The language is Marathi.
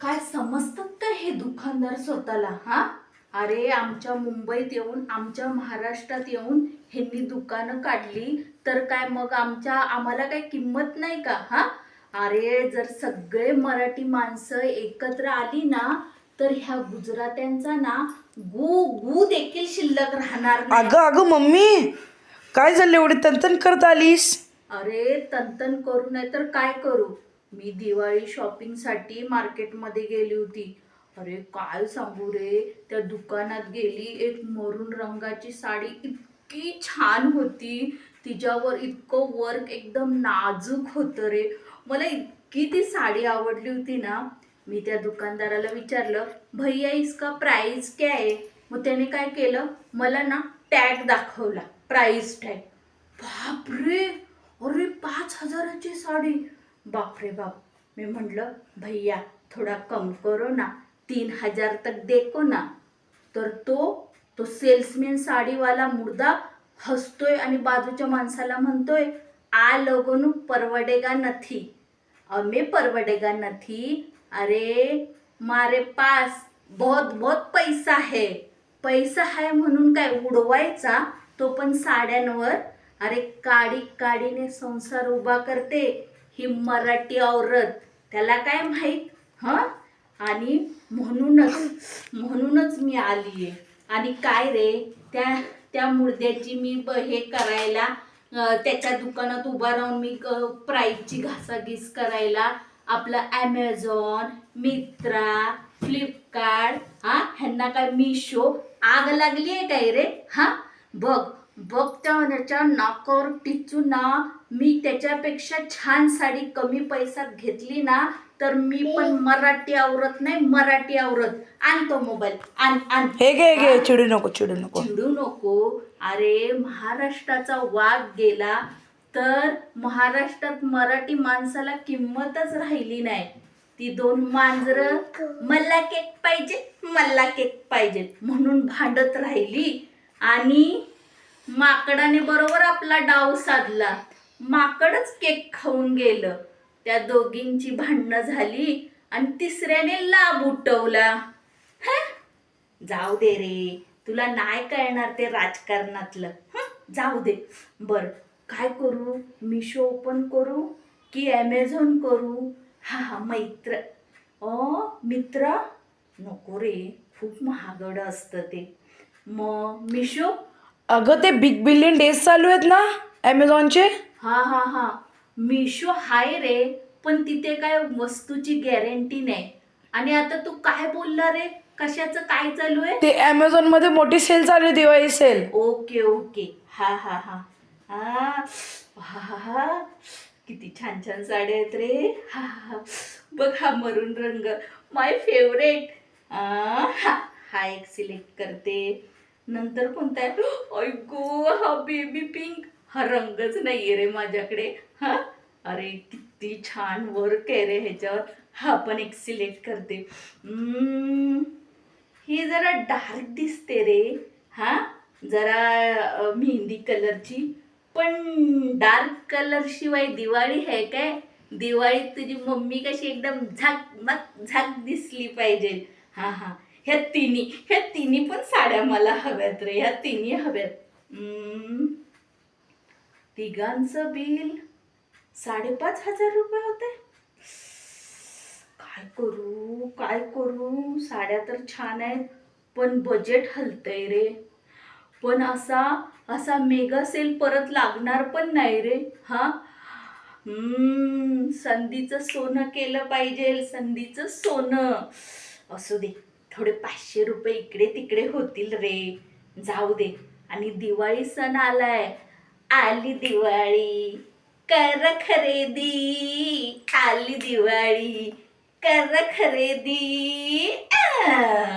काय समजतात का हे दुकानदार स्वतःला हा? अरे आमच्या मुंबईत येऊन आमच्या महाराष्ट्रात येऊन ह्यांनी दुकानं काढली तर काय मग आमच्या आम्हाला काय किंमत नाही का हा? अरे जर सगळे मराठी माणसं एकत्र आली ना तर ह्या गुजरात्यांचा ना गु गु देखील शिल्लक राहणार नाही. अगं अगं मम्मी काय झालं एवढी तंतन करत आलीस? अरे तंतन करू नाही तर काय करू? मी दिवाळी शॉपिंगसाठी मार्केटमध्ये गेली होती. अरे काय सांगू रे? त्या दुकानात गेली एक मरून रंगाची साडी इतकी छान होती. तिच्यावर इतकं वर्क एकदम नाजूक होतं रे. मला इतकी ती साडी आवडली होती ना. मी त्या दुकानदाराला विचारलं भैया इसका प्राईज क्या आहे मग त्याने काय केलं? मला ना टॅग दाखवला प्राईज टॅग बापरे! अरे पाच हजाराची साडी. बापरे बाप. मी म्हटलं भैया थोडा कम करो ना. तीन हजार तक देखो ना. तर तो तो सेल्समॅन साडीवाला मुर्दा हसतोय आणि बाजूच्या माणसाला म्हणतोय आ लगोनू परवडेगा नथी. अमे परवडेगा नथी? अरे मारे पास बहुत बहुत पैसा है. पैसा आहे म्हणून काय उडवायचा? तो पण साड्यांवर? अरे काडी काडीने संसार उभा करते. ही मराठी औरत. त्याला काय माहीत? हं? आणि म्हणूनच म्हणूनच मी आली आहे आणि काय रे? त्या त्या मुर्द्याची मी ब हे करायला त्याच्या दुकानात उभा राहून मी प्राईजची घासाघीस करायला आपलं ॲमेझॉन मित्रा फ्लिपकार्ट हा? ह्यांना काय मिशो आग लागली आहे काय रे? हा? बघ बघ त्या त्याच्या नाकावर टिचून ना. मी त्याच्यापेक्षा छान साडी कमी पैशात घेतली ना तर मी पण मराठी आवरत नाही मराठी आवरत. आणतो मोबाईल आण आण. हे घे हे घे चिडू नको चिडू नको. चिडू नको. अरे महाराष्ट्राचा वाघ गेला तर महाराष्ट्रात मराठी माणसाला किंमतच राहिली नाही. ती दोन मांजरं मला केक पाहिजे मला केक पाहिजे म्हणून भांडत राहिली. आणि माकडाने बरोबर आपला डाव साधला. माकडच केक खाऊन गेलं. त्या दोघींची भांडणं झाली आणि तिसऱ्याने लाभ उठवला. जाऊ दे रे. तुला नाही कळणार ते राजकारणातलं. जाऊ दे. बर काय करू? मिशो ओपन करू की ॲमेझॉन करू? हा हा मैत्र. ओ मित्र? नको रे. खूप महागडं असतं ते. मग मिशो? अगं ते बिग बिलियन डेज चालू आहेत ना? ॲमेझॉनचे हा हा हा. मिशो हाय रे पण तिथे काय वस्तूची गॅरंटी नाही. आणि आता तू काय बोलला रे? कशाचं काय चालू आहे? ते ॲमेझॉनमध्ये मोठी सेल चालू आहे दिवाळी सेल ओके ओके. हा हा हा. हा. हा हा हा. किती छान छान साड्या आहेत रे. हा हा हा. बघ हा मरून रंग. माय फेवरेट हा. हा एक सिलेक्ट करते. नंतर कोणता आहे? गो हा बेबी पिंक हा रंगच नाहीये रे माझ्याकडे. हा? अरे किती छान वर्क आहे रे ह्याच्यावर. हा पण एक सिलेक्ट करते. हम्म, ही जरा डार्क दिसते रे. हा? जरा मेहंदी कलरची पण डार्क कलर शिवाय दिवाळी आहे काय? दिवाळीत तुझी मम्मी कशी एकदम झाक झाक दिसली पाहिजे. हा हा. ह्या तिन्ही ह्या तिन्ही पण साड्या मला हव्यात रे ह्या तिन्ही हव्यात. तिघांचं बिल साडेपाच हजार रुपये होते. काय करू काय करू? साड्या तर छान आहेत पण बजेट हलतंय रे. पण असा असा मेगा सेल परत लागणार पण नाही रे हा? संधीचं सोनं केलं पाहिजे संधीचं सोनं. असू दे. थोडे पाचशे रुपये इकडे तिकडे होतील रे. जाऊ दे. आणि दिवाळी सण आलाय. आली दिवाळी. कर खरेदी. आली दिवाळी. कर खरेदी.